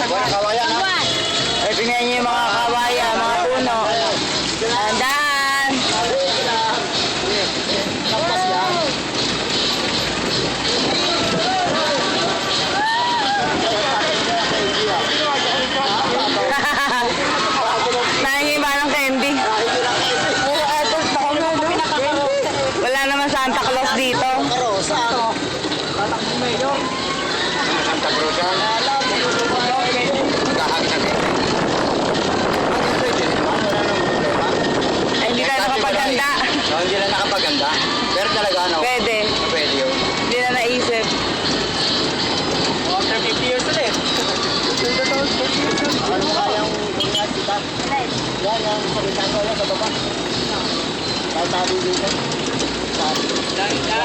sa buwan. Kawayan, ha? Buwan. Eh, binayin niyo yung mga Yan, ang salita ko yan sa baba. Sabi dito. Yan.